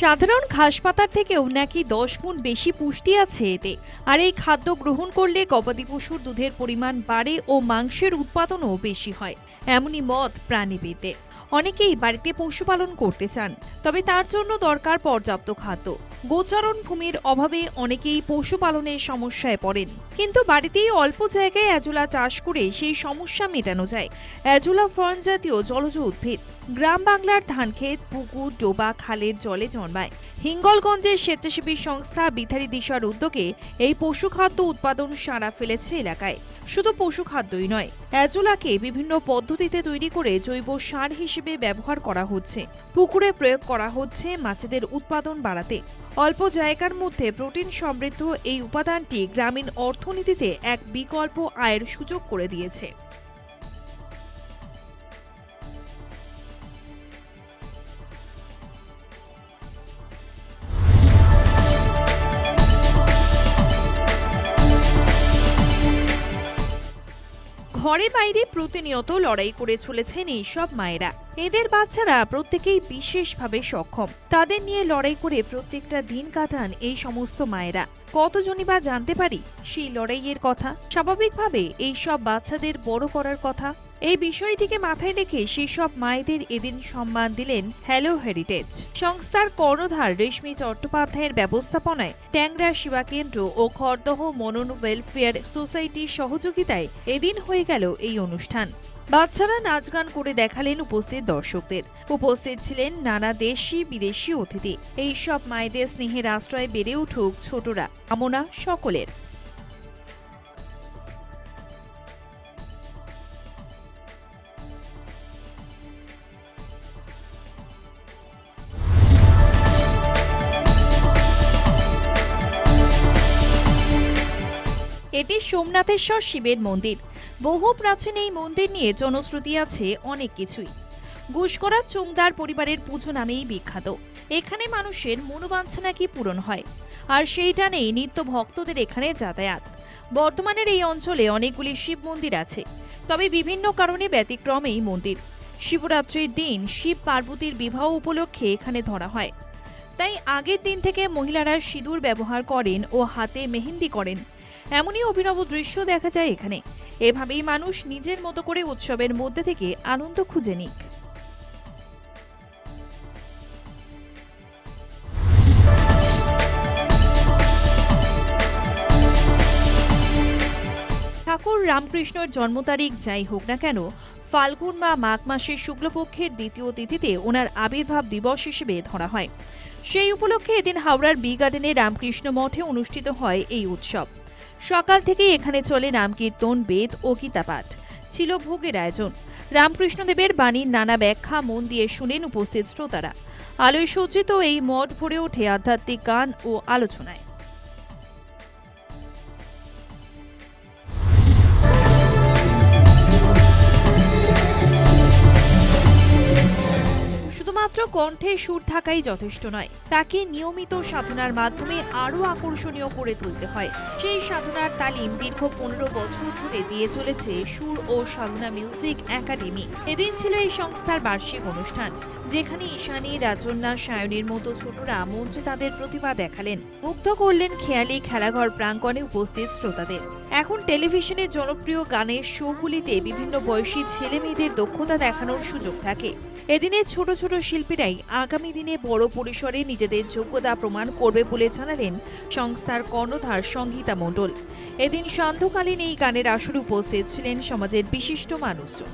সাধারণ ঘাস পাতার থেকেও নাকি দশ গুণ বেশি পুষ্টি আছে এতে। আর এই খাদ্য গ্রহণ করলে গবাদি পশুর দুধের পরিমাণ বাড়ে ও মাংসের উৎপাদনও বেশি হয়। এমনই মত প্রাণীবিদদের অনেকেই বাড়িতে পশুপালন করতে চান, তবে তার জন্য দরকার পর্যাপ্ত খাদ্য। গোচারণ ভূমির অভাবে অনেকেই পশুপালনের সমস্যায় পড়েন। কিন্তু বাড়িতেই অল্প জায়গায় অ্যাজোলা চাষ করে সেই সমস্যা মেটানো যায়। অ্যাজোলা ফর্ন জাতীয় জলজ উদ্ভিদ। গ্রাম বাংলার ধানক্ষেত, পুকুর, ডোবা, খালের জলে জন্মায়। হিঙ্গলগঞ্জের স্বেচ্ছাসেবী সংস্থা বিথারি দিশার উদ্যোগে এই পশুখাদ্য উৎপাদন সাড়া ফেলেছে এলাকায়। শুধু পশুখাদ্যই নয়, অ্যাজোলাকে বিভিন্ন পদ্ধতিতে তৈরি করে জৈব সার হিসেবে ব্যবহার করা হচ্ছে। পুকুরে প্রয়োগ করা হচ্ছে মাছেদের উৎপাদন বাড়াতে। অল্প জায়গার মধ্যে প্রোটিন সমৃদ্ধ এই উপাদানটি গ্রামীণ অর্থনীতিতে এক বিকল্প আয়ের সুযোগ করে দিয়েছে। ঘরে বাইরে প্রতিনিয়ত লড়াই করে চলেছেন এই সব মায়েরা। এদের বাচ্চারা প্রত্যেকেই বিশেষভাবে সক্ষম। তাদের নিয়ে লড়াই করে প্রত্যেকটা দিন কাটান এই সমস্ত মায়েরা। কতজনই বা জানতে পারি সেই লড়াইয়ের কথা? স্বাভাবিকভাবে এই সব বাচ্চাদের বড় করার কথা? এই বিষয়টিকে মাথায় রেখে সেই সব মায়েদের এদিন সম্মান দিলেন হ্যালো হেরিটেজ সংস্থার কর্ণধার রেশমি চট্টোপাধ্যায়ের ব্যবস্থাপনায় ট্যাংরা সেবা কেন্দ্র ও খরদহ মনন ওয়েলফেয়ার সোসাইটির সহযোগিতায় এদিন হয়ে গেল এই অনুষ্ঠান। বাচ্চারা নাচ গান করে দেখালেন উপস্থিত দর্শকদের। উপস্থিত ছিলেন নানা দেশি, বিদেশি অতিথি। এই সব মায়েদের স্নেহের আশ্রয় বেড়ে উঠুক ছোটরা। কামনা সকলের। এটি সোমনাথেশ্বর শিবের মন্দির। বহু প্রাচীন এই মন্দির নিয়ে জনশ্রুতি আছে অনেক কিছুই। ঘুষকরা চুংদার পরিবারের পুজো নামেই বিখ্যাত। এখানে মানুষের মনোবাঞ্ছা নাকি পূরণ হয়? আর সেই টানেই নিত্য ভক্তদের এখানে যাতায়াত। বর্তমানের এই অঞ্চলে অনেকগুলি শিব মন্দির আছে, তবে বিভিন্ন কারণে ব্যতিক্রম এই মন্দির। শিবরাত্রির দিন শিব পার্বতীর বিবাহ উপলক্ষে এখানে ধরা হয়। তাই আগের দিন থেকে মহিলারা সিঁদুর ব্যবহার করেন ও হাতে মেহেন্দি করেন। এমনই অভিনব দৃশ্য দেখা যায় এখানে। এভাবেই মানুষ নিজের মতো করে উৎসবের মধ্যে থেকে আনন্দ খুঁজে নিক। ঠাকুর রামকৃষ্ণর জন্ম তারিখ যাই হোক না কেন, ফাল্গুন বা মাঘ মাসের শুক্লপক্ষের দ্বিতীয় তিথিতে ওনার আবির্ভাব দিবস হিসেবে ধরা হয়। সেই উপলক্ষে এদিন হাওড়ার বি গার্ডেনে রামকৃষ্ণ মঠে অনুষ্ঠিত হয় এই উৎসব। সকাল থেকেই এখানে চলে নামকীর্তন বেদ ও গীতাপাঠ। ছিল ভোগের আয়োজন। রামকৃষ্ণদেবের বাণীর নানা ব্যাখ্যা মন দিয়ে শুনেন উপস্থিত শ্রোতারা। আলোয় সজ্জিত এই মঠ ভরে ওঠে আধ্যাত্মিক গান ও আলোচনায়। কণ্ঠে সুর থাকাই যথেষ্ট নয়। তাকে নিয়মিত সাধনার মাধ্যমে আরও আকর্ষণীয় করে তুলতে হয়। সেই সাধনার তালিম দীর্ঘ পনেরো বছর ধরে দিয়ে চলেছে সুর ও সাধনা মিউজিক একাডেমি। এদিন ছিল এই সংস্থার বার্ষিক অনুষ্ঠান, যেখানে ঈশানী, রাজন্যা, সায়নের মতো ছোটরা মঞ্চে তাদের প্রতিভা দেখালেন। মুগ্ধ করলেন খেয়ালি, খেলাঘর প্রাঙ্গণে উপস্থিত শ্রোতাদের। এখন টেলিভিশনে জনপ্রিয় গানের শোগুলিতে বিভিন্ন বয়সী ছেলে মেয়েদের দক্ষতা দেখানোর সুযোগ থাকে। এদিনে ছোট ছোট শিল্পীরাই আগামী দিনে বড় পরিসরে নিজেদের যোগ্যতা প্রমাণ করবে বলে জানালেন সংস্থার কর্ণধার সংগীতা মণ্ডল। এদিন সান্ধ্যকালীন এই গানের আসরে উপস্থিত ছিলেন সমাজের বিশিষ্ট মানুষজন।